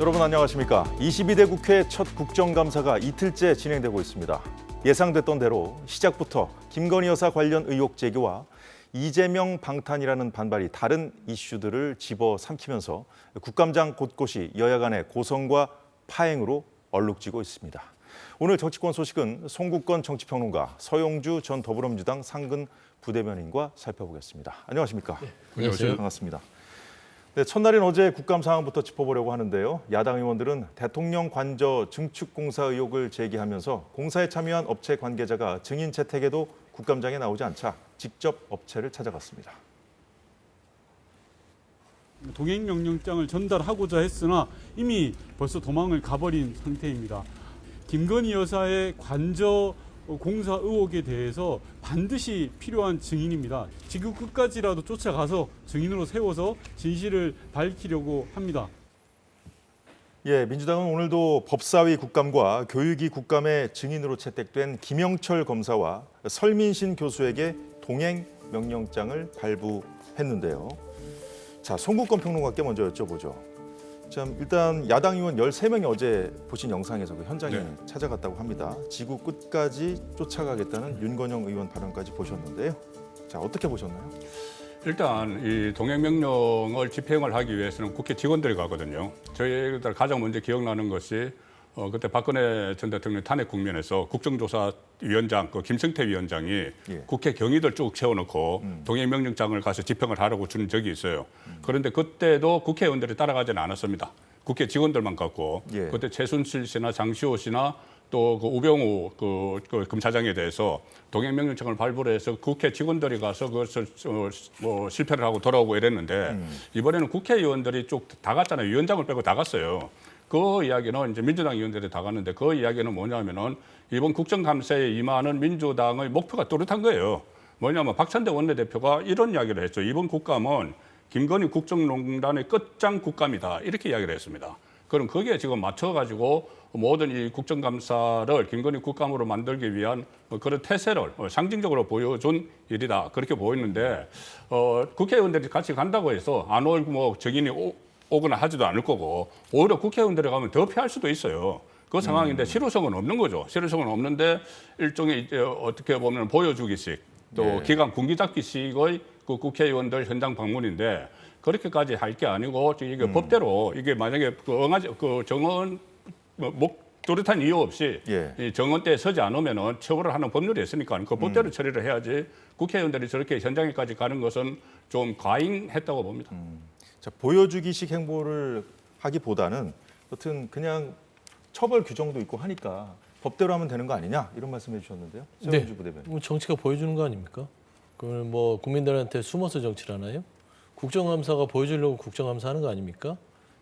여러분 안녕하십니까? 22대 국회 첫 국정감사가 이틀째 진행되고 있습니다. 예상됐던 대로 시작부터 김건희 여사 관련 의혹 제기와 이재명 방탄이라는 반발이 다른 이슈들을 집어삼키면서 국감장 곳곳이 여야 간의 고성과 파행으로 얼룩지고 있습니다. 오늘 정치권 소식은 송국건 정치평론가 서용주 전 더불어민주당 상근 부대변인과 살펴보겠습니다. 안녕하십니까? 안녕하세요. 반갑습니다. 네, 첫날인 어제 국감 상황부터 짚어보려고 하는데요. 야당 의원들은 대통령 관저 증축 공사 의혹을 제기하면서 공사에 참여한 업체 관계자가 증인 채택에도 국감장에 나오지 않자 직접 업체를 찾아갔습니다. 동행 명령장을 전달하고자 했으나 이미 벌써 도망을 가버린 상태입니다. 김건희 여사의 관저 공사 의혹에 대해서 반드시 필요한 증인입니다. 지구 끝까지라도 쫓아가서 증인으로 세워서 진실을 밝히려고 합니다. 예, 민주당은 오늘도 법사위 국감과 교육위 국감의 증인으로 채택된 김영철 검사와 설민신 교수에게 동행 명령장을 발부했는데요. 자, 송국건 평론가께 먼저 여쭤보죠. 참 일단 야당 의원 13명이 어제 보신 영상에서 그 현장에 네. 찾아갔다고 합니다. 지구 끝까지 쫓아가겠다는 윤건영 의원 발언까지 보셨는데요. 자, 어떻게 보셨나요? 일단 이 동행명령을 집행을 하기 위해서는 국회 직원들이 가거든요. 저희들 가장 먼저 기억나는 것이 어, 그때 박근혜 전 대통령 탄핵 국면에서 국정조사 위원장 그 김성태 위원장이 예. 국회 경위들 쭉 채워놓고 동행명령장을 가서 집행을 하라고 준 적이 있어요. 그런데 그때도 국회의원들이 따라가지는 않았습니다. 국회 직원들만 갔고 예. 그때 최순실 씨나 장시호 씨나 또그 우병우 그, 그 검사장에 대해서 동행명령장을 발부를 해서 국회 직원들이 가서 그것을 어, 뭐 실패를 하고 돌아오고 이랬는데 이번에는 국회의원들이 쭉 다 갔잖아요. 위원장을 빼고 다 갔어요. 그 이야기는 이제 민주당 의원들이 다 갔는데 그 이야기는 뭐냐면은 이번 국정감사에 임하는 민주당의 목표가 뚜렷한 거예요. 뭐냐면 박찬대 원내대표가 이런 이야기를 했죠. 이번 국감은 김건희 국정농단의 끝장 국감이다. 이렇게 이야기를 했습니다. 그럼 거기에 지금 맞춰가지고 모든 이 국정감사를 김건희 국감으로 만들기 위한 뭐 그런 태세를 어, 상징적으로 보여준 일이다. 그렇게 보였는데, 어, 국회의원들이 같이 간다고 해서 안올뭐 증인이 오, 오거나 하지도 않을 거고, 오히려 국회의원들이 가면 더 피할 수도 있어요. 그 상황인데 실효성은 없는 거죠. 실효성은 없는데 일종의 이제 어떻게 보면 보여주기식 또 예. 기강 군기 잡기식의 그 국회의원들 현장 방문인데 그렇게까지 할 게 아니고 이게 음. 법대로 이게 만약에 그 응하지 그 정원 뭐, 목 뚜렷한 이유 없이 예. 이 정원 때 서지 않으면은 처벌을 하는 법률이 있으니까 그 법대로 음. 처리를 해야지 국회의원들이 저렇게 현장에까지 가는 것은 좀 과잉했다고 봅니다. 음. 자, 보여주기식 행보를 하기보다는 여튼 그냥 처벌 규정도 있고 하니까 법대로 하면 되는 거 아니냐 이런 말씀해 주셨는데요. 네. 서영주 부대변인. 뭐 정치가 보여주는 거 아닙니까? 그걸 뭐 국민들한테 숨어서 정치를 하나요? 국정감사가 보여주려고 국정감사하는 거 아닙니까?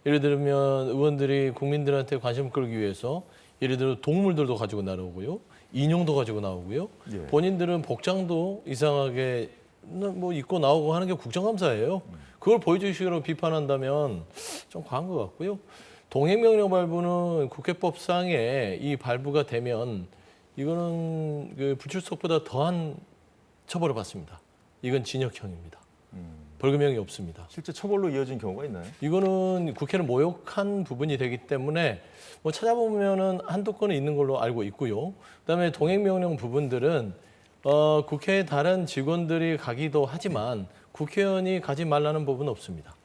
예를 들면 의원들이 국민들한테 관심을 끌기 위해서 예를 들어 동물들도 가지고 나오고요, 인형도 가지고 나오고요. 예. 본인들은 복장도 이상하게 뭐 입고 나오고 하는 게 국정감사예요. 그걸 보여주시기로 비판한다면 좀 과한 것 같고요. 동행명령 발부는 국회법상에 이 발부가 되면 이거는 그 불출석보다 더한 처벌을 받습니다. 이건 징역형입니다. 벌금형이 없습니다. 실제 처벌로 이어진 경우가 있나요? 이거는 국회를 모욕한 부분이 되기 때문에 뭐 찾아보면은 한두 건은 있는 걸로 알고 있고요. 그다음에 동행명령 부분들은 어, 국회에 다른 직원들이 가기도 하지만 국회의원이 가지 말라는 법은 없습니다.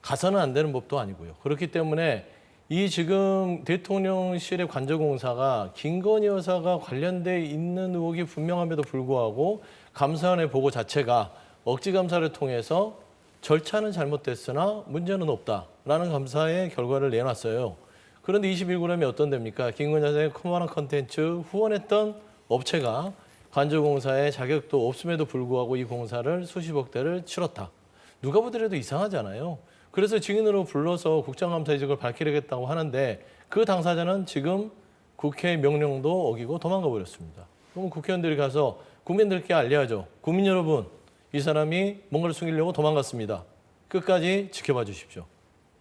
가서는 안 되는 법도 아니고요. 그렇기 때문에 이 지금 대통령실의 관저공사가 김건희 여사가 관련돼 있는 의혹이 분명함에도 불구하고 감사원의 보고 자체가 억지 감사를 통해서 절차는 잘못됐으나 문제는 없다라는 감사의 결과를 내놨어요. 그런데 21g이 어떤 됩니까? 김건희 여사의 커머런 컨텐츠 후원했던 업체가 관저공사의 자격도 없음에도 불구하고 이 공사를 수십억 대를 치렀다. 누가 보더라도 이상하잖아요. 그래서 증인으로 불러서 국정감사 이직을 밝히려겠다고 하는데 그 당사자는 지금 국회 명령도 어기고 도망가 버렸습니다. 그럼 국회의원들이 가서 국민들께 알려야죠. 국민 여러분, 이 사람이 뭔가를 숨기려고 도망갔습니다. 끝까지 지켜봐 주십시오.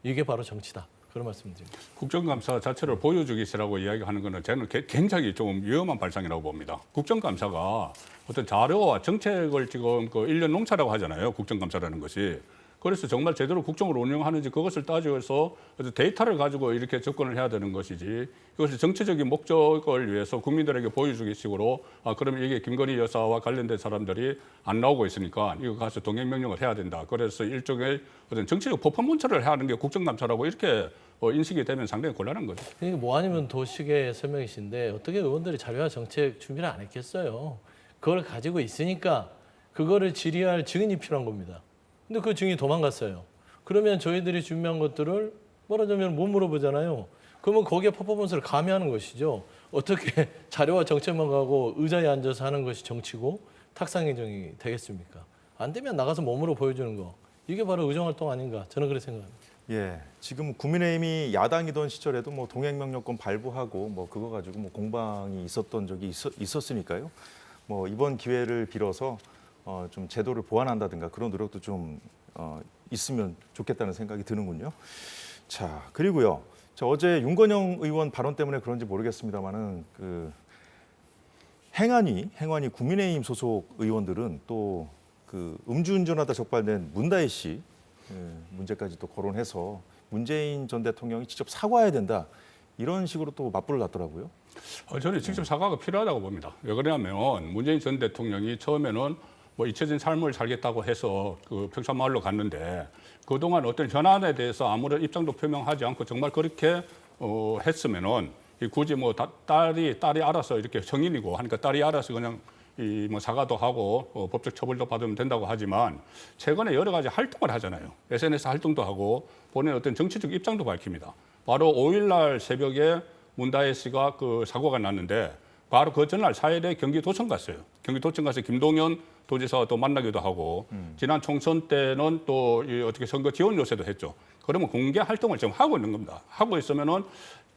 이게 바로 정치다. 그런 말씀드립니다. 국정감사 자체를 보여주기시라고 이야기하는 것은 저는 개- 굉장히 좀 위험한 발상이라고 봅니다. 국정감사가 어떤 자료와 정책을 지금 그 일년 농사라고 하잖아요. 국정감사라는 것이. 그래서 정말 제대로 국정을 운영하는지 그것을 따져서 데이터를 가지고 이렇게 접근을 해야 되는 것이지 이것을 정치적인 목적을 위해서 국민들에게 보여주기 식으로 아 그러면 이게 김건희 여사와 관련된 사람들이 안 나오고 있으니까 이거 가서 동행 명령을 해야 된다. 그래서 일종의 어떤 정치적 퍼포먼스를 해야 하는 게 국정감사라고 이렇게 어, 인식이 되면 상당히 곤란한 거죠. 뭐 아니면 도식의 설명이신데 어떻게 의원들이 자료와 정책 준비를 안 했겠어요. 그걸 가지고 있으니까 그거를 질의할 증인이 필요한 겁니다. 근데 그 증인이 도망갔어요. 그러면 저희들이 준비한 것들을 말하자면 못 물어보잖아요. 그러면 거기에 퍼포먼스를 가미하는 것이죠. 어떻게 자료와 정책만 가고 의자에 앉아서 하는 것이 정치고 탁상행정이 되겠습니까? 안 되면 나가서 몸으로 보여주는 거. 이게 바로 의정활동 아닌가? 저는 그렇게 생각합니다. 예, 지금 국민의힘이 야당이던 시절에도 뭐 동행명령권 발부하고 뭐 그거 가지고 뭐 공방이 있었던 적이 있었, 있었 으니까요. 뭐 이번 기회를 빌어서 어, 좀 제도를 보완한다든가 그런 노력도 좀 어, 있으면 좋겠다는 생각이 드는군요. 자, 그리고요. 저 어제 윤건영 의원 발언 때문에 그런지 모르겠습니다만은 그 행안위, 행안위 국민의힘 소속 의원들은 또 그 음주운전하다 적발된 문다혜 씨 예, 문제까지 또 거론해서 문재인 전 대통령이 직접 사과해야 된다 이런 식으로 또 맞불을 놨더라고요. 어, 저는 직접 사과가 필요하다고 봅니다. 왜 그러냐면 문재인 전 대통령이 처음에는 뭐 잊혀진 삶을 살겠다고 해서 그 평산마을로 갔는데 그동안 어떤 현안에 대해서 아무런 입장도 표명하지 않고 정말 그렇게 어, 했으면은 이 굳이 뭐 다- 딸이 딸이 알아서 이렇게 성인이고 하니까 딸이 알아서 그냥 이 뭐 사과도 하고 어, 법적 처벌도 받으면 된다고 하지만 최근에 여러 가지 활동을 하잖아요. SNS 활동도 하고 본인의 어떤 정치적 입장도 밝힙니다. 바로 5일날 새벽에 문다혜 씨가 그 사고가 났는데 바로 그 전날 4일에 경기도청 갔어요. 경기도청 가서 김동연 도지사와 또 만나기도 하고 지난 총선 때는 또 이 어떻게 선거 지원 요새도 했죠. 그러면 공개 활동을 지금 하고 있는 겁니다. 하고 있으면은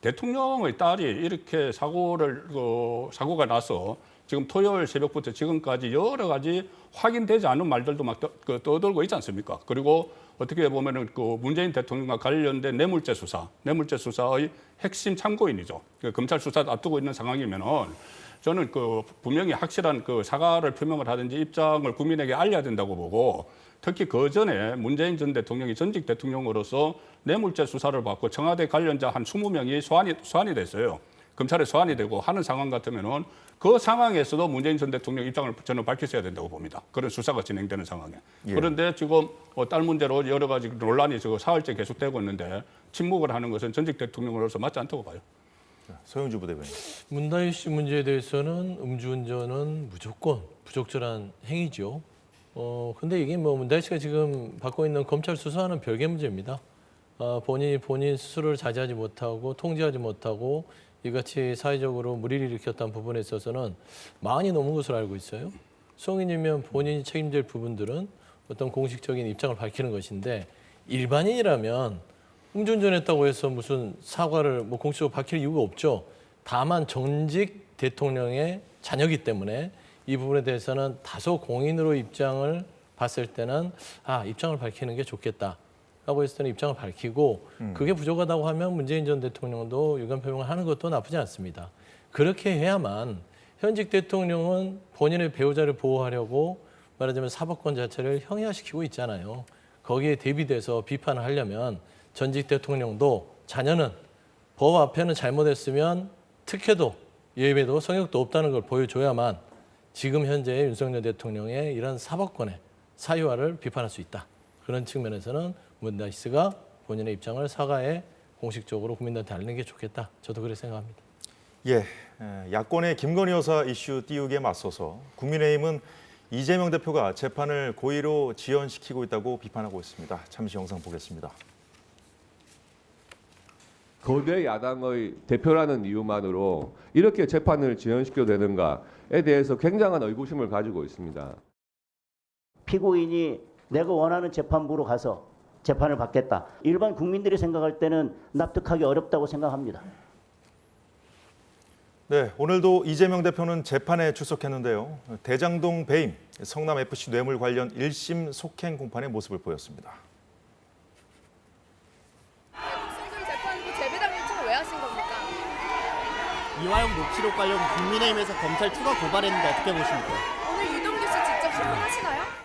대통령의 딸이 이렇게 사고를 그 사고가 나서 지금 토요일 새벽부터 지금까지 여러 가지 확인되지 않은 말들도 막 떠, 그 있지 않습니까? 그리고 어떻게 보면은 그 문재인 대통령과 관련된 뇌물죄 수사, 뇌물죄 수사의 핵심 참고인이죠. 그 검찰 수사도 앞두고 있는 상황이면은 저는 그 분명히 확실한 그 사과를 표명을 하든지 입장을 국민에게 알려야 된다고 보고 특히 그 전에 문재인 전 대통령이 전직 대통령으로서 뇌물죄 수사를 받고 청와대 관련자 한 20명이 소환이 소환이 됐어요. 검찰에 소환이 되고 하는 상황 같으면은 그 상황에서도 문재인 전 대통령 입장을 저는 밝혔어야 된다고 봅니다. 그런 수사가 진행되는 상황에. 예. 그런데 지금 어, 딸 문제로 여러 가지 논란이 지금 사흘째 계속되고 있는데 침묵을 하는 것은 전직 대통령으로서 맞지 않다고 봐요. 서영주 부대변인. 문다희 씨 문제에 대해서는 음주운전은 무조건 부적절한 행위죠. 어 근데 이게 뭐 문다희 씨가 지금 받고 있는 검찰 수사는 별개 문제입니다. 아, 본인이 본인 스스로를 자제하지 못하고 통제하지 못하고 이같이 사회적으로 무리를 일으켰다는 부분에 있어서는 많이 넘은 것으로 알고 있어요. 성인이면 본인이 책임질 부분들은 어떤 공식적인 입장을 밝히는 것인데 일반인이라면 음주운전했다고 해서 무슨 사과를 뭐 공식적으로 밝힐 이유가 없죠. 다만 전직 대통령의 자녀기 때문에 이 부분에 대해서는 다소 공인으로 입장을 봤을 때는 아 입장을 밝히는 게 좋겠다. 라고 했을 때는 입장을 밝히고 그게 부족하다고 하면 문재인 전 대통령도 유감 표명을 하는 것도 나쁘지 않습니다. 그렇게 해야만 현직 대통령은 본인의 배우자를 보호하려고 말하자면 사법권 자체를 형이화시키고 있잖아요. 거기에 대비돼서 비판을 하려면 전직 대통령도 자녀는 법 앞에는 잘못했으면 특혜도 예외도 성역도 없다는 걸 보여줘야만 지금 현재 윤석열 대통령의 이런 사법권의 사유화를 비판할 수 있다. 그런 측면에서는 문다이스가 본인의 입장을 사과에 공식적으로 국민들한테 알리는 게 좋겠다. 저도 그렇게 생각합니다. 예, 에, 야권의 김건희 여사 이슈 띄우기에 맞서서 국민의힘은 이재명 대표가 재판을 고의로 지연시키고 있다고 비판하고 있습니다. 잠시 영상 보겠습니다. 거대 야당의 대표라는 이유만으로 이렇게 재판을 지연시켜도 되는가에 대해서 굉장한 의구심을 가지고 있습니다. 피고인이 내가 원하는 재판부로 가서 재판을 받겠다. 일반 국민들이 생각할 때는 납득하기 어렵다고 생각합니다. 네, 오늘도 이재명 대표는 재판에 출석했는데요. 대장동 배임, 성남 FC 뇌물 관련 1심 속행 공판의 모습을 보였습니다. 목숨금 재판부 재배당 요청을 왜 하신 겁니까? 이화영 녹취록 관련 국민의힘에서 검찰 추가 고발했는데 어떻게 보십니까? 오늘 유동규 씨 직접 신문하시나요?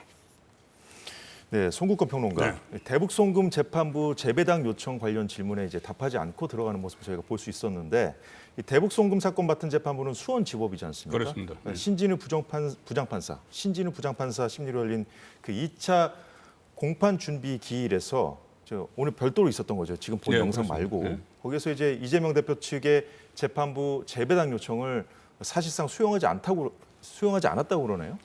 네, 송국권 평론가. 대북 송금 재판부 재배당 요청 관련 질문에 이제 답하지 않고 들어가는 모습 저희가 볼 수 있었는데 이 대북 송금 사건 맡은 재판부는 수원 지법이지 않습니까? 그렇습니다. 네. 신진우 부정판 부장판사, 신진우 부장판사 심리로 열린 그 2차 공판 준비 기일에서 저 오늘 별도로 있었던 거죠. 지금 본 네, 영상 그렇습니다. 말고 네. 거기서 이제 이재명 대표 측의 재판부 재배당 요청을 사실상 수용하지 않다고 수용하지 않았다고 그러네요.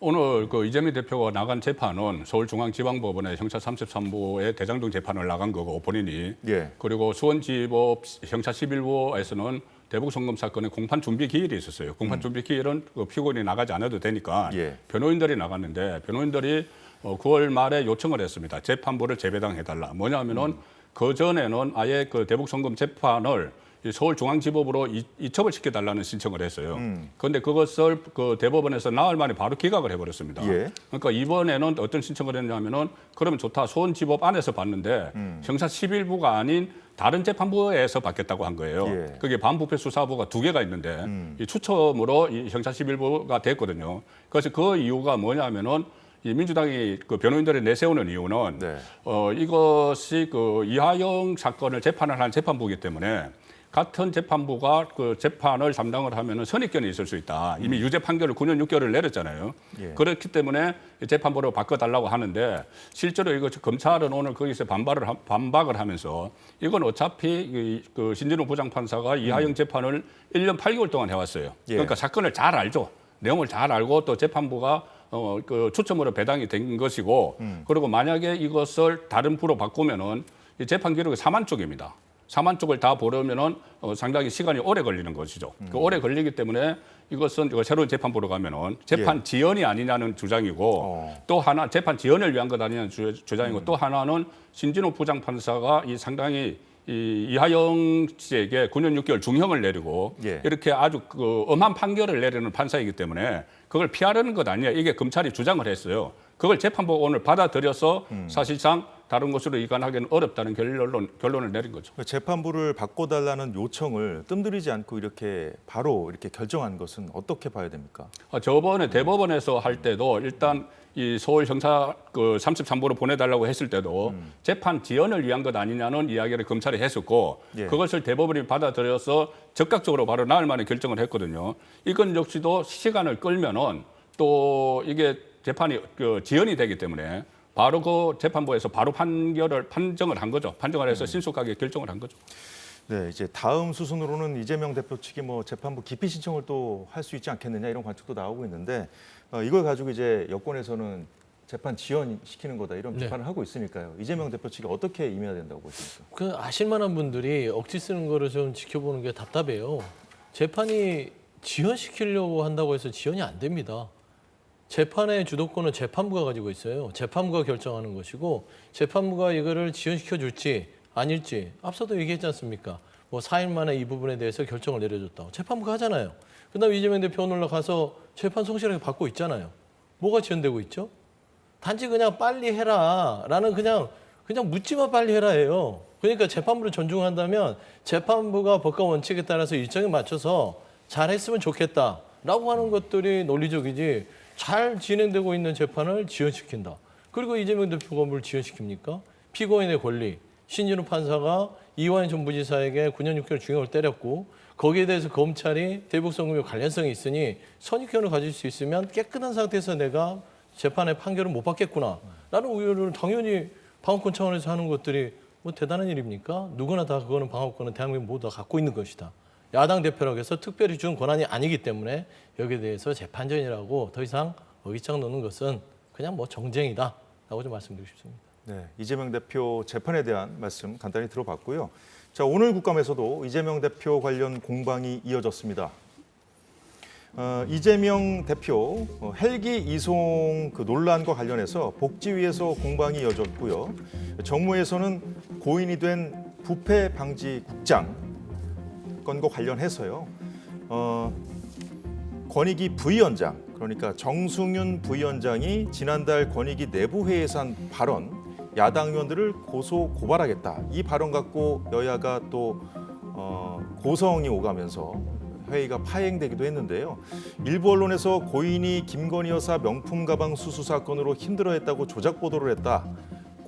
오늘 그 이재명 대표가 나간 재판은 서울중앙지방법원의 형사 33부의 대장동 재판을 나간 거고 본인이 예. 그리고 수원지법 형사 11부에서는 대북 송금 사건의 공판 준비 기일이 있었어요. 공판 준비 기일은 그 피고인이 나가지 않아도 되니까 예. 변호인들이 나갔는데 변호인들이 어, 9월 말에 요청을 했습니다. 재판부를 재배당해달라. 뭐냐면은 그 전에는 아예 그 대북 송금 재판을 이 서울중앙지법으로 이, 이첩을 시켜달라는 신청을 했어요. 그런데 그것을 그 대법원에서 나흘 만에 바로 기각을 해버렸습니다. 예. 그러니까 이번에는 어떤 신청을 했냐면은 그러면 좋다. 수원지법 안에서 봤는데 형사 11부가 아닌 다른 재판부에서 받겠다고 한 거예요. 예. 그게 반부패 수사부가 두 개가 있는데 이 추첨으로 이 형사 11부가 됐거든요. 그래서 그 이유가 뭐냐면은 이 민주당이 그 변호인들을 내세우는 이유는 네. 어 이것이 그 이하영 사건을 재판을 한 재판부이기 때문에 같은 재판부가 그 재판을 담당을 하면은 선입견이 있을 수 있다. 이미 유죄 판결을 9년 6개월을 내렸잖아요. 예. 그렇기 때문에 재판부로 바꿔달라고 하는데 실제로 이거 검찰은 오늘 거기서 반발을 하- 반박을 하면서 이건 어차피 이- 그 신진우 부장판사가 이하영 재판을 1년 8개월 동안 해왔어요. 예. 그러니까 사건을 잘 알죠. 내용을 잘 알고 또 재판부가 어, 그 추첨으로 배당이 된 것이고 그리고 만약에 이것을 다른 부로 바꾸면은 이 재판 기록이 4만 쪽입니다. 4만 쪽을 다 보려면은 어, 상당히 시간이 오래 걸리는 것이죠. 그 오래 걸리기 때문에 이것은 새로운 재판부로 가면은 재판 지연이 아니냐는 주장이고 어. 또 하나 재판 지연을 위한 것 아니냐는 주, 주장이고 또 하나는 신진호 부장판사가 이 상당히 이 이하영 씨에게 9년 6개월 중형을 내리고 예. 이렇게 아주 그 엄한 판결을 내리는 판사이기 때문에 그걸 피하려는 것 아니야. 이게 검찰이 주장을 했어요. 그걸 재판부 오늘 받아들여서 사실상 다른 곳으로 이관하기는 어렵다는 결론, 결론을 내린 거죠. 그 재판부를 바꿔달라는 요청을 뜸들이지 않고 이렇게 바로 이렇게 결정한 것은 어떻게 봐야 됩니까? 아, 저번에 대법원에서 할 때도 일단 이 서울 형사 그 33부로 보내달라고 했을 때도 재판 지연을 위한 것 아니냐는 이야기를 검찰이 했었고 예. 그것을 대법원이 받아들여서 적극적으로 바로 나흘 만에 결정을 했거든요. 이건 역시도 시간을 끌면은 또 이게 재판이 그 지연이 되기 때문에 바로 그 재판부에서 바로 판결을 판정을 한 거죠. 판정을 해서 신속하게 결정을 한 거죠. 네, 이제 다음 수순으로는 이재명 대표 측이 뭐 재판부 기피 신청을 또 할 수 있지 않겠느냐 이런 관측도 나오고 있는데 어, 이걸 가지고 이제 여권에서는 재판 지연시키는 거다 이런 네. 비판을 하고 있으니까요. 이재명 대표 측이 어떻게 임해야 된다고 보십니까? 그 아실만한 분들이 억지 쓰는 거를 좀 지켜보는 게 답답해요. 재판이 지연시키려고 한다고 해서 지연이 안 됩니다. 재판의 주도권은 재판부가 가지고 있어요. 재판부가 결정하는 것이고 재판부가 이거를 지연시켜 줄지 아닐지 앞서도 얘기했지 않습니까? 뭐 4일 만에 이 부분에 대해서 결정을 내려줬다고 재판부가 하잖아요. 그다음 에 이재명 대표 오늘 가서 재판 성실하게 받고 있잖아요. 뭐가 지연되고 있죠? 단지 그냥 빨리 해라라는 그냥 그냥 묻지마 빨리 해라예요. 그러니까 재판부를 존중한다면 재판부가 법과 원칙에 따라서 일정에 맞춰서 잘했으면 좋겠다라고 하는 것들이 논리적이지 잘 진행되고 있는 재판을 지연시킨다. 그리고 이재명 대표가 뭘 지연시킵니까? 피고인의 권리. 신진우 판사가 이완희 전 부지사에게 9년 6개월 중형을 때렸고 거기에 대해서 검찰이 대북 송금에 관련성이 있으니 선입견을 가질 수 있으면 깨끗한 상태에서 내가 재판의 판결을 못 받겠구나. 라는 우려를 당연히 방어권 차원에서 하는 것들이 뭐 대단한 일입니까? 누구나 다 그거는 방어권은 대한민국 모두 다 갖고 있는 것이다. 야당 대표라고 해서 특별히 준 권한이 아니기 때문에 여기에 대해서 재판전이라고 더 이상 어깃장 놓는 것은 그냥 뭐 정쟁이다. 라고 좀 말씀드리고 싶습니다. 네, 이재명 대표 재판에 대한 말씀 간단히 들어봤고요. 자, 오늘 국감에서도 이재명 대표 관련 공방이 이어졌습니다. 어, 이재명 대표 어, 헬기 이송 그 논란과 관련해서 복지위에서 공방이 이어졌고요. 정무에서는 고인이 된 부패 방지 국장 건과 관련해서요. 어, 권익위 부위원장 그러니까 정승윤 부위원장이 지난달 권익위 내부 회의에서 한 발언 야당 의원들을 고소 고발하겠다 이 발언 갖고 여야가 또 어, 고성이 오가면서 회의가 파행되기도 했는데요. 일부 언론에서 고인이 김건희 여사 명품 가방 수수 사건으로 힘들어했다고 조작 보도를 했다.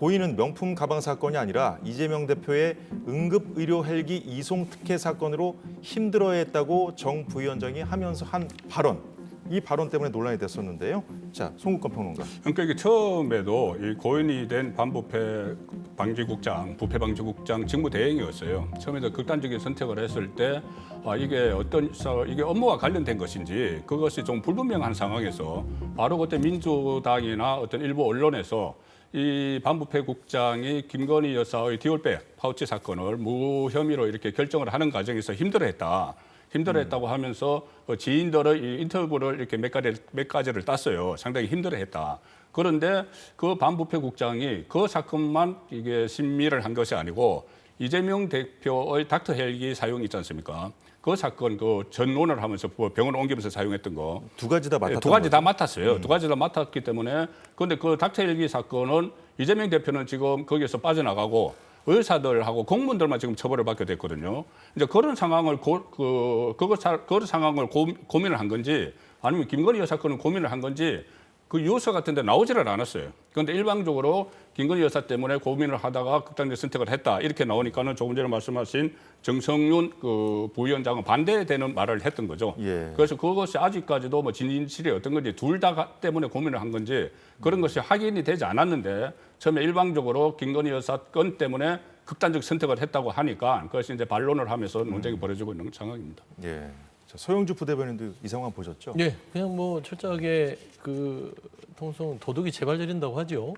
고인은 명품 가방 사건이 아니라 이재명 대표의 응급 의료 헬기 이송 특혜 사건으로 힘들어했다고 정 부위원장이 하면서 한 발언. 이 발언 때문에 논란이 됐었는데요. 자, 송국건 평론가. 그러니까 이게 처음에도 이 고인이 된 반부패 방지국장, 부패 방지국장 직무 대행이었어요. 처음에도 극단적인 선택을 했을 때 아, 이게 어떤 사- 이게 업무와 관련된 것인지 그것이 좀 불분명한 상황에서 바로 그때 민주당이나 어떤 일부 언론에서 이 반부패 국장이 김건희 여사의 디올백 파우치 사건을 무혐의로 이렇게 결정을 하는 과정에서 힘들어했다. 힘들어했다고 하면서 그 지인들의 이 인터뷰를 이렇게 몇 가지 몇 가지를 땄어요. 상당히 힘들어했다. 그런데 그 반부패 국장이 그 사건만 이게 심의를 한 것이 아니고 이재명 대표의 닥터 헬기 사용 있지 않습니까? 그 사건 그 전원을 하면서 병원 옮기면서 사용했던 거. 두 가지 다 맡았던 두 가지 거죠. 다 맡았어요. 두 가지 다 맡았기 때문에 그런데 그 닥터 헬기 사건은 이재명 대표는 지금 거기에서 빠져나가고 의사들하고 공무원들만 지금 처벌을 받게 됐거든요. 이제 그런 상황을 고, 그 사, 그런 상황을 고, 고민을 한 건지 아니면 김건희 여사 건을 고민을 한 건지 그 유서 같은 데 나오지를 않았어요. 그런데 일방적으로 김건희 여사 때문에 고민을 하다가 극단적 선택을 했다. 이렇게 나오니까는 조금 전에 말씀하신 정성윤 그 부위원장은 반대되는 말을 했던 거죠. 예. 그래서 그것이 아직까지도 뭐 진실이 어떤 건지 둘 다 때문에 고민을 한 건지 그런 것이 확인이 되지 않았는데 처음에 일방적으로 김건희 여사 건 때문에 극단적 선택을 했다고 하니까 그것이 이제 반론을 하면서 논쟁이 벌어지고 있는 상황입니다. 예. 자, 소영주 부대변인도 이 상황 보셨죠? 예, 그냥 뭐 철저하게 그 통성 도둑이 재발저린다고 하죠.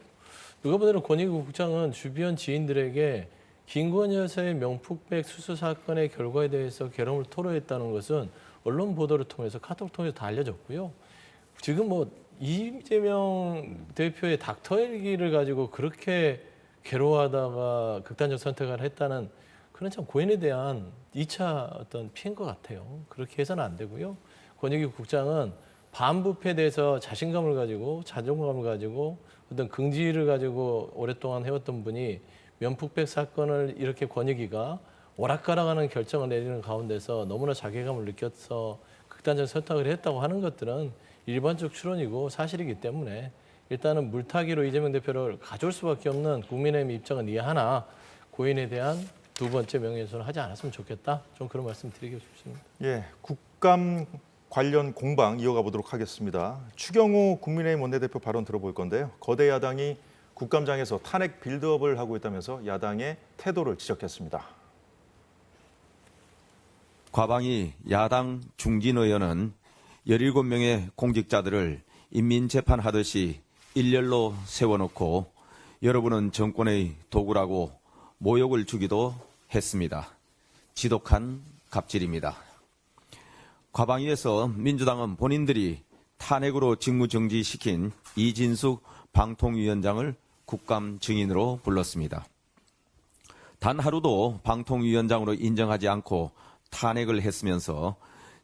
누가 보더라도 권익위 국장은 주변 지인들에게 김건희 여사의 명품백 수수 사건의 결과에 대해서 괴로움을 토로했다는 것은 언론 보도를 통해서 카톡 통해서 다 알려졌고요. 지금 뭐 이재명 대표의 닥터 헬기를 가지고 그렇게 괴로워하다가 극단적 선택을 했다는 그런 참 고인에 대한 2차 어떤 피해인 것 같아요. 그렇게 해서는 안 되고요. 권익위 국장은 반부패에 대해서 자신감을 가지고 자존감을 가지고 어떤 긍지를 가지고 오랫동안 해왔던 분이 면북백 사건을 이렇게 권익위가 오락가락하는 결정을 내리는 가운데서 너무나 자괴감을 느껴서 극단적 선택을 했다고 하는 것들은 일반적 추론이고 사실이기 때문에 일단은 물타기로 이재명 대표를 가져올 수밖에 없는 국민의힘 입장은 이해하나 고인에 대한 두 번째 명예훼손을 하지 않았으면 좋겠다. 좀 그런 말씀 드리고 싶습니다. 예, 국감 관련 공방 이어가 보도록 하겠습니다. 추경호 국민의힘 원내대표 발언 들어볼 건데요. 거대 야당이 국감장에서 탄핵 빌드업을 하고 있다면서 야당의 태도를 지적했습니다. 과방위 야당 중진 의원은 17명의 공직자들을 인민재판하듯이 일렬로 세워놓고 여러분은 정권의 도구라고 모욕을 주기도 했습니다. 지독한 갑질입니다. 과방위에서 민주당은 본인들이 탄핵으로 직무정지시킨 이진숙 방통위원장을 국감 증인으로 불렀습니다. 단 하루도 방통위원장으로 인정하지 않고 탄핵을 했으면서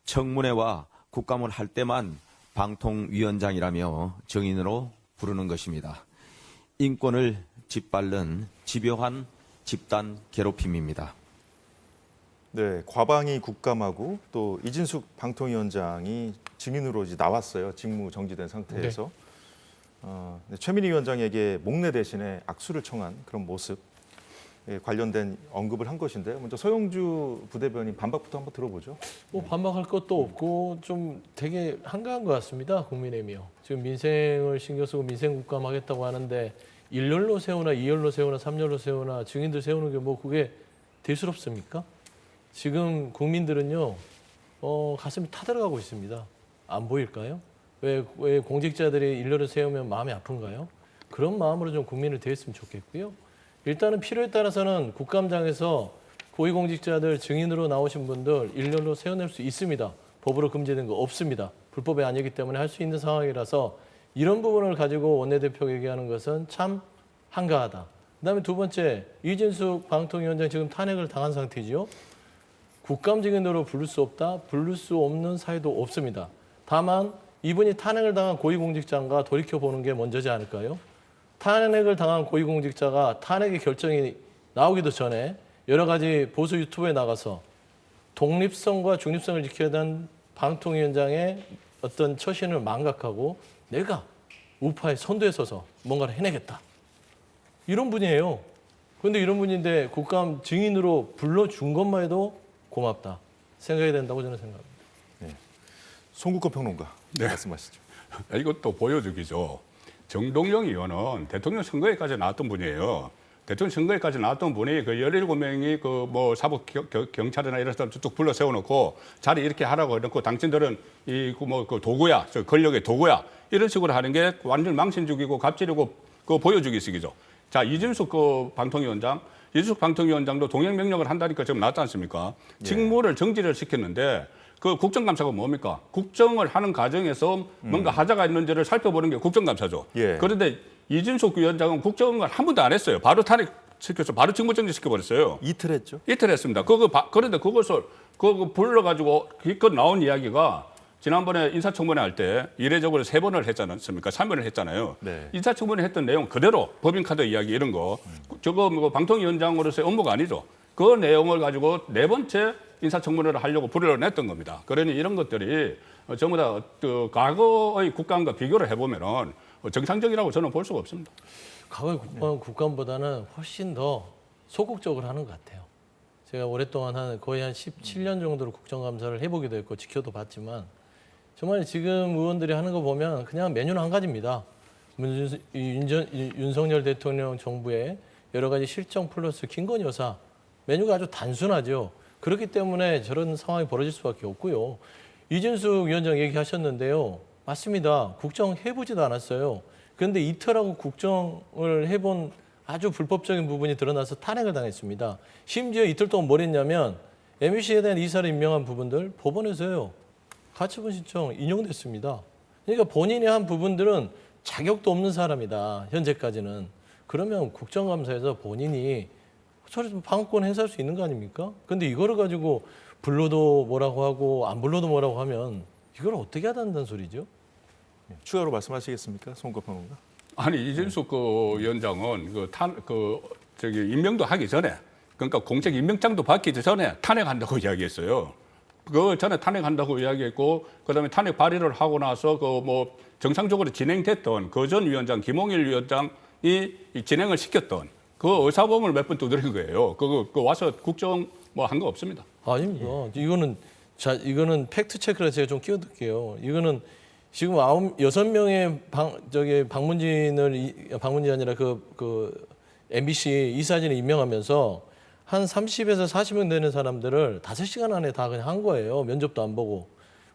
청문회와 국감을 할 때만 방통위원장이라며 증인으로 부르는 것입니다. 인권을 짓밟는 집요한 집단 괴롭힘입니다. 네, 과방위 국감하고 또 이진숙 방통위원장이 증인으로 이제 나왔어요. 직무 정지된 상태에서 어, 네, 최민희 위원장에게 목례 대신에 악수를 청한 그런 모습 에 관련된 언급을 한 것인데요. 먼저 서영주 부대변인 반박부터 한번 들어보죠. 뭐 반박할 것도 없고 좀 되게 한가한 것 같습니다. 국민의힘이요. 지금 민생을 신경 쓰고 민생 국감 하겠다고 하는데 일렬로 세우나 이열로 세우나 삼열로 세우나 증인들 세우는 게 뭐 그게 대수롭습니까? 지금 국민들은요 어, 가슴이 타들어가고 있습니다. 안 보일까요? 왜, 왜 공직자들이 일렬로 세우면 마음이 아픈가요? 그런 마음으로 좀 국민을 대했으면 좋겠고요. 일단은 필요에 따라서는 국감장에서 고위공직자들 증인으로 나오신 분들 일렬로 세워낼 수 있습니다. 법으로 금지된 거 없습니다. 불법이 아니기 때문에 할 수 있는 상황이라서 이런 부분을 가지고 원내대표가 얘기하는 것은 참 한가하다. 그다음에 두 번째 이진숙 방통위원장 지금 탄핵을 당한 상태지요. 국감 증인으로 부를 수 없다. 부를 수 없는 사유도 없습니다. 다만 이분이 탄핵을 당한 고위공직자가 돌이켜 보는 게 먼저지 않을까요? 탄핵을 당한 고위공직자가 탄핵의 결정이 나오기도 전에 여러 가지 보수 유튜브에 나가서 독립성과 중립성을 지켜야 하는 방통위원장의 어떤 처신을 망각하고 내가 우파의 선두에 서서 뭔가를 해내겠다. 이런 분이에요. 그런데 이런 분인데 국감 증인으로 불러준 것만 해도 고맙다. 생각이 된다고 저는 생각합니다. 송국권 평론가 네. 말씀하시죠. 이것도 보여주기죠. 정동영 의원은 대통령 선거에까지 나왔던 분이에요. 대통령 선거에까지 나왔던 분이 그 17명이 그 뭐 사법 경찰이나 이런 사람 쭉 불러 세워놓고 자리 이렇게 하라고 해놓고 당신들은 이 뭐 그 도구야, 저 권력의 도구야 이런 식으로 하는 게 완전 망신주기고 갑질이고 그 보여주기 식이죠. 자 이준석 그 방통위원장, 이준석 방통위원장도 동행 명령을 한다니까 지금 나왔지 않습니까? 직무를 정지를 시켰는데 그 국정감사가 뭡니까? 국정을 하는 과정에서 뭔가 하자가 있는지를 살펴보는 게 국정감사죠. 예. 그런데 이준석 위원장은 국정을 한 번도 안 했어요. 바로 탄핵시켜서 바로 직무정지 시켜버렸어요. 이틀 했죠. 이틀 했습니다. 그거 바- 그런데 그것을 그거 불러가지고 기껏 나온 이야기가 지난번에 인사청문회 할 때 이례적으로 세 번을 했지 않습니까? 3번을 했잖아요. 네. 인사청문회 했던 내용 그대로 법인카드 이야기 이런 거 저거 뭐 방통위원장으로서의 업무가 아니죠. 그 내용을 가지고 네 번째 인사청문회를 하려고 불러냈던 겁니다. 그러니 이런 것들이 어, 전부 다 그 과거의 국감과 비교를 해보면은 정상적이라고 저는 볼 수가 없습니다. 과거의 국감, 국감보다는 훨씬 더 소극적으로 하는 것 같아요. 제가 오랫동안 한 거의 한 17년 정도로 국정감사를 해보기도 했고 지켜도 봤지만 정말 지금 의원들이 하는 거 보면 그냥 메뉴는 한 가지입니다. 문준- 윤전- 이 윤석열 대통령 정부의 여러 가지 실정 플러스 김건희 여사 메뉴가 아주 단순하죠. 그렇기 때문에 저런 상황이 벌어질 수밖에 없고요. 이준숙 위원장 얘기하셨는데요. 맞습니다. 국정 해보지도 않았어요. 그런데 이틀하고 국정을 해본 아주 불법적인 부분이 드러나서 탄핵을 당했습니다. 심지어 이틀 동안 뭘 했냐면 MBC에 대한 이사를 임명한 부분들 법원에서요. 가처분 신청 인용됐습니다. 그러니까 본인이 한 부분들은 자격도 없는 사람이다. 현재까지는. 그러면 국정감사에서 본인이 저리 좀 방어권 행사할 수 있는 거 아닙니까? 근데 이거를 가지고 불러도 뭐라고 하고 안 불러도 뭐라고 하면 이걸 어떻게 하다는 소리죠? 추가로 말씀하시겠습니까, 송국권 평론가? 아니 이준석 그 위원장은 그탄그 저기 임명도 하기 전에 그러니까 공직 임명장도 받기 전에 탄핵한다고 이야기했어요. 그 전에 탄핵한다고 이야기했고 그다음에 탄핵 발의를 하고 나서 그 뭐 정상적으로 진행됐던 그 전 위원장 김홍일 위원장이 이 진행을 시켰던 그 의사범을 몇 번 두드린 거예요. 그, 그 와서 국정 뭐 한 거 없습니다. 아닙니다. 이거는 자 이거는 팩트 체크를 제가 좀 끼워둘게요. 이거는 지금 아홉 여섯 명의 방 저기 방문진을 이- 방문진이 아니라 그 그 MBC 이사진을 임명하면서 한 30에서 40명 되는 사람들을 다섯 시간 안에 다 그냥 한 거예요. 면접도 안 보고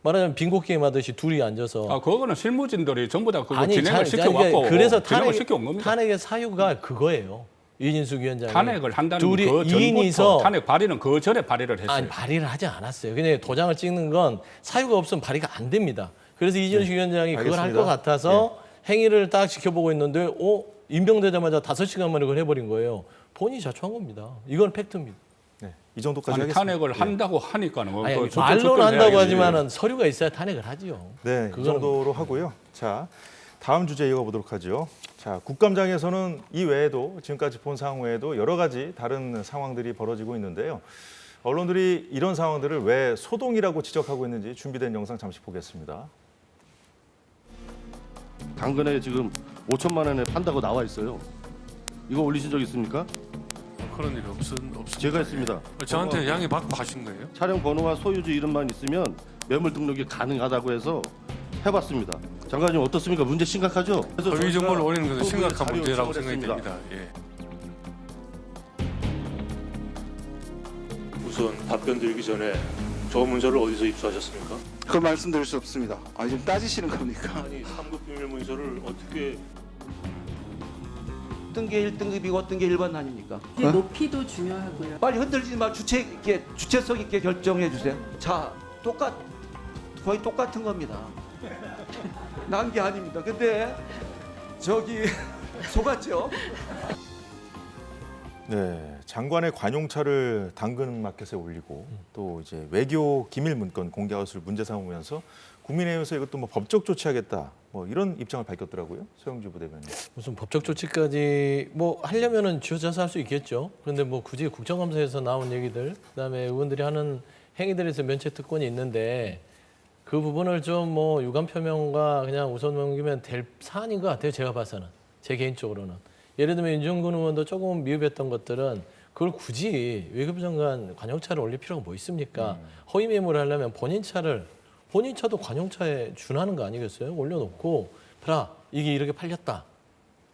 말하자면 빙고 게임 하듯이 둘이 앉아서 아 그거는 실무진들이 전부 다 그거 진행을 자- 시켜왔고 그러니까 그래서 진행을 탄핵, 시켜온 겁니다. 탄핵의 사유가 그거예요. 이진숙 위원장이 탄핵을 한다는 둘이 그 전부터 2인이서 탄핵 발의는 그 전에 발의를 했어요. 아니 발의를 하지 않았어요. 그냥 도장을 찍는 건 사유가 없으면 발의가 안 됩니다. 그래서 이준식 위원장이 그걸 할. 것 같아서 행위를 딱 지켜보고 있는데 어 임명되자마자 다섯 시간 만에 그걸 해버린 거예요. 본인이 자초한 겁니다. 이건 팩트입니다. 네, 이 정도까지 아니. 탄핵을 한다고 하니까는 뭐 아니, 그 말로는 한다고. 하지만은 서류가 있어야 탄핵을 하지요. 네, 이 그거는- 정도로 하고요. 자, 다음 주제 이어가 보도록 하죠. 자, 국감장에서는 이 외에도 지금까지 본 상황 외에도 여러 가지 다른 상황들이 벌어지고 있는데요. 언론들이 이런 상황들을 왜 소동이라고 지적하고 있는지 준비된 영상 잠시 보겠습니다. 당근에 지금 5천만 원에 판다고 나와 있어요. 이거 올리신 적 있습니까? 그런 일이 없은 없. 제가 했습니다. 저한테 양해 받고 하신 거예요? 차량 번호와 소유주 이름만 있으면 매물 등록이 가능하다고 해서 해봤습니다. 장관님 어떻습니까? 문제 심각하죠? 그래서 올리는 것은 또 심각한 문제라고 요청을 생각이 했습니다. 됩니다. 예. 우선 답변 드리기 전에 저 문서를 어디서 입수하셨습니까? 그걸 말씀드릴 수 없습니다. 아 지금 따지시는 겁니까? 아니 3급 비밀 문서를 어떻게 어떤 게 1등급이고 어떤 게 일반 아닙니까? 높이도 중요하고요. 빨리 흔들지 마 주체 있게 주체성 있게 결정해 주세요. 자 똑같 거의 똑같은 겁니다. 난 게 아닙니다. 근데 저기 속았죠? 네, 장관의 관용차를 당근 마켓에 올리고 또 이제 외교 기밀 문건 공개 것을 문제 삼으면서 국민의힘에서 이것도 뭐 법적 조치하겠다 뭐 이런 입장을 밝혔더라고요. 소영주 부대변인. 무슨 법적 조치까지 뭐 하려면은 쥐어짜서 할 수 있겠죠. 그런데 뭐 굳이 국정감사에서 나온 얘기들, 그다음에 의원들이 하는 행위들에서 면책 특권이 있는데 그 부분을 좀 뭐 유감 표명과 그냥 우선 넘기면 될 사안인 것 같아요. 제가 봐서는 제 개인적으로는 예를 들면 윤종근 의원도 조금 미흡했던 것들은 그걸 굳이 외교부 장관 관용차를 올릴 필요가 뭐 있습니까? 허위 매물을 하려면 본인 차를 본인 차도 관용차에 준하는 거 아니겠어요? 올려놓고 봐라 이게 이렇게 팔렸다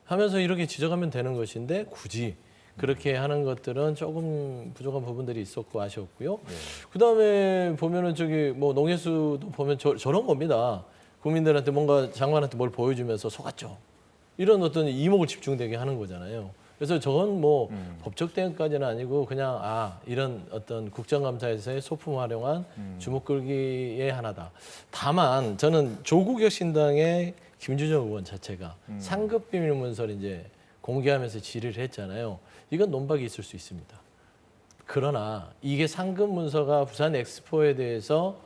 하면서 이렇게 지적하면 되는 것인데 굳이 그렇게 하는 것들은 조금 부족한 부분들이 있었고 아쉬웠고요. 그다음에 보면은 저기 뭐 농해수도 보면 저, 저런 겁니다. 국민들한테 뭔가 장관한테 뭘 보여주면서 속았죠. 이런 어떤 이목을 집중되게 하는 거잖아요. 그래서 저건 뭐 법적 대응까지는 아니고 그냥 아 이런 어떤 국정감사에서의 소품 활용한 주목 끌기의 하나다. 다만 저는 조국혁 신당의 김주정 의원 자체가 상급 비밀 문서를 이제 공개하면서 질의를 했잖아요. 이건 논박이 있을 수 있습니다. 그러나 이게 상급 문서가 부산 엑스포에 대해서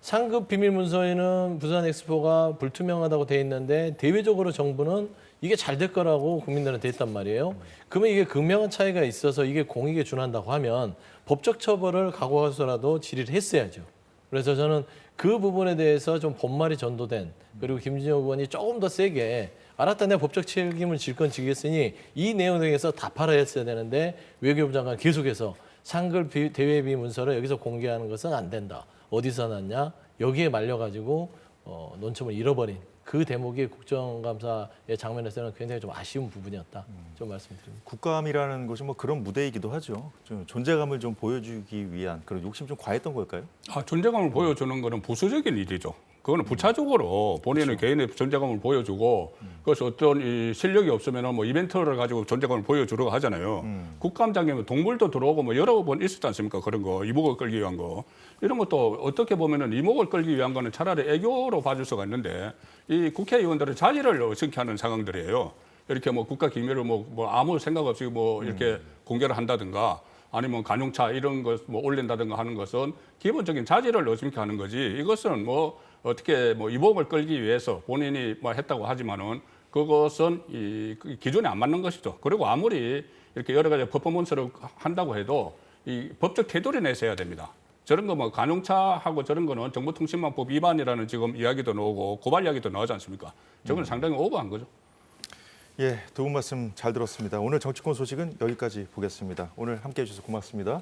상급 비밀 문서에는 부산 엑스포가 불투명하다고 돼 있는데 대외적으로 정부는 이게 잘 될 거라고 국민들한테 했단 말이에요. 그러면 이게 극명한 차이가 있어서 이게 공익에 준한다고 하면 법적 처벌을 각오해서라도 질의를 했어야죠. 그래서 저는 그 부분에 대해서 좀 본말이 전도된 그리고 김진영 의원이 조금 더 세게 알았다 내가 법적 책임을 질 건 지겠으니 이 내용 등에서 다 팔아야 되는데 외교부 장관 계속해서 상글 비- 대외비 문서를 여기서 공개하는 것은 안 된다. 어디서 났냐? 여기에 말려가지고 어, 논점을 잃어버린 그 대목이 국정감사의 장면에서는 굉장히 좀 아쉬운 부분이었다. 좀 말씀드립니다. 국감이라는 것이 뭐 그런 무대이기도 하죠. 좀 존재감을 좀 보여주기 위한 그런 욕심 좀 과했던 걸까요? 아, 존재감을 보여주는 거는 부수적인 일이죠. 그거는 부차적으로 본인의 개인의 존재감을 보여주고 그래서 어떤 이 실력이 없으면 뭐 이벤트를 가지고 존재감을 보여주려고 하잖아요. 국감장에는 동물도 들어오고 뭐 여러 번 있었지 않습니까? 그런 거 이목을 끌기 위한 거 이런 것도 어떻게 보면은 이목을 끌기 위한 거는 차라리 애교로 봐줄 수가 있는데 이 국회의원들은 자질을 어떻게 하는 상황들이에요. 이렇게 뭐 국가 기밀을 뭐, 뭐 아무 생각 없이 뭐 이렇게 공개를 한다든가 아니면 관용차 이런 것 뭐 올린다든가 하는 것은 기본적인 자질을 어떻게 하는 거지 이것은 뭐 어떻게 뭐 이목을 끌기 위해서 본인이 뭐 했다고 하지만은 그것은 이 기준에 안 맞는 것이죠. 그리고 아무리 이렇게 여러 가지 퍼포먼스를 한다고 해도 이 법적 태도를 내세야 됩니다. 저런 거뭐 관용차하고 저런 거는 정보통신망법 위반이라는 지금 이야기도 나오고 고발 이야기도 나오지 않습니까? 저건 상당히 오버한 거죠. 예, 두 분 말씀 잘 들었습니다. 오늘 정치권 소식은 여기까지 보겠습니다. 오늘 함께해 주셔서 고맙습니다.